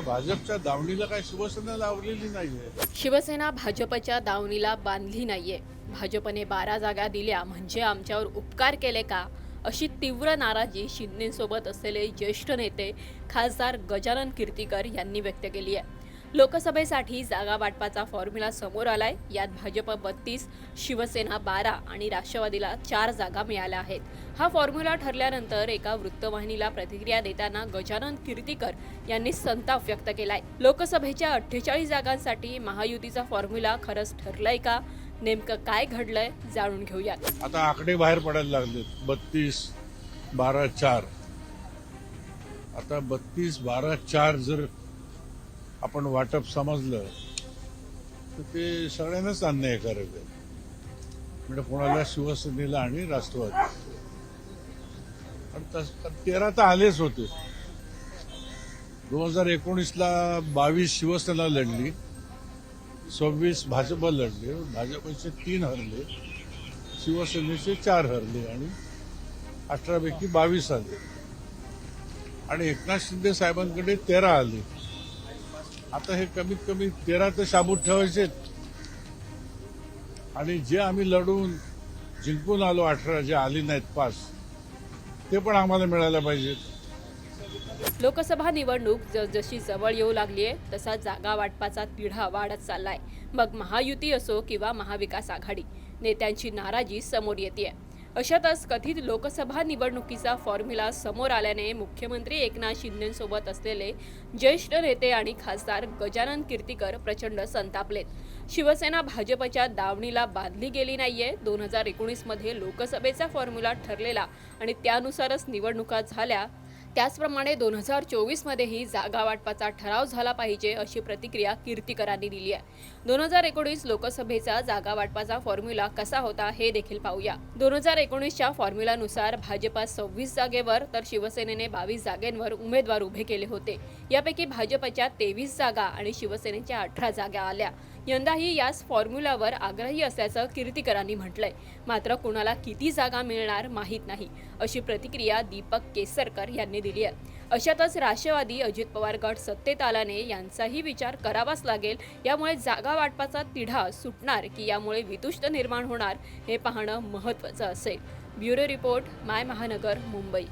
भाजपच्या दावणीला काय शिवसेना लावलेली नाहीये? शिवसेना भाजपच्या दावणीला बांधली नाहीये. भाजपने बारा जागा दिल्या म्हणजे आमच्यावर उपकार केले का? अशी तीव्र नाराजी शिंदेसोबत असलेले ज्येष्ठ नेते खासदार गजानन कीर्तीकर यांनी व्यक्त केली आहे. लोकसभेसाठी जागा वाटपाचा फॉर्म्युला समोर आलाय. यात भाजप बत्तीस शिवसेना बारा आणि राष्ट्रवादीला चार जागा मिळाल्या आहेत. हा फॉर्म्युला ठरल्यानंतर एका वृत्तवाहिनीला प्रतिक्रिया देताना गजानन कीर्तीकर यांनी संताप व्यक्त केलाय. लोकसभेच्या अठ्ठेचाळीस जागांसाठी महायुतीचा फॉर्म्युला खरंच ठरलाय का? नेमकं काय घडलंय जाणून घेऊयात. आता आकडे बाहेर पडायला लागले बत्तीस बारा चार. आता बत्तीस बारा चार जर आपण वाटप समजलं तर ते सगळ्यांनाच अन्यायकारक आहे म्हणजे कोणाला शिवसेनेला आणि राष्ट्रवादी. तस तेरा तर आलेच होते. दोन हजार एकोणीसला बावीस शिवसेना लढली सव्वीस भाजप लढले भाजपचे तीन हरले शिवसेनेचे चार हरले आणि अठरापैकी बावीस आले. आणि एकनाथ शिंदे साहेबांकडे तेरा आले. आता हे कमीत कमी तेरा तर शाबूत ठेवायचे आणि जे आम्ही लढून जिंकून आलो अठरा जे आली नाहीत पास ते पण आम्हाला मिळायला पाहिजेत. लोकसभा निवडणूक जसजशी जवळ येऊ लागली आहे तसा जागा वाटपाचा तिढा वाढत चाललाय. मग महायुती असो किंवा महाविकास आघाडी नेत्यांची नाराजी समोर येते अशातच कथित लोकसभा निवडणुकीचा फॉर्म्युला समोर आल्याने मुख्यमंत्री एकनाथ शिंदेसोबत असलेले ज्येष्ठ नेते आणि खासदार गजानन कीर्तीकर प्रचंड संतापलेत. शिवसेना भाजपच्या दावणीला बांधली गेली नाहीये. दोन हजार एकोणीसमध्ये लोकसभेचा फॉर्म्युला ठरलेला आणि त्यानुसारच निवडणुका झाल्या. त्याचप्रमाणे दोन हजार चोवीसमध्येही जागा वाटपाचा ठराव झाला पाहिजे अशी प्रतिक्रिया कीर्तिकरांनी दिली आहे. दोन हजार एकोणीस लोकसभेचा जागा वाटपाचा फॉर्म्युला कसा होता हे देखील पाहूया. दोन हजार एकोणीसच्या फॉर्म्युलानुसार भाजपा सव्वीस जागेवर तर शिवसेनेने बावीस जागेंवर उमेदवार उभे केले होते. यापैकी भाजपच्या तेवीस जागा आणि शिवसेनेच्या अठरा जागा आल्या. यंदाही याच फॉर्म्युलावर आग्रही असल्याचं कीर्तीकरांनी म्हटलंय. मात्र कुणाला किती जागा मिळणार माहीत नाही अशी प्रतिक्रिया दीपक केसरकर यांनी दिली आहे. अशातच राष्ट्रवादी अजित पवार गट सत्तेत आल्याने यांचाही विचार करावाच लागेल यामुळे जागा वाटपाचा तिढा सुटणार की यामुळे वितुष्ट निर्माण होणार हे पाहणं महत्त्वाचं असेल. ब्युरो रिपोर्ट माय महानगर मुंबई.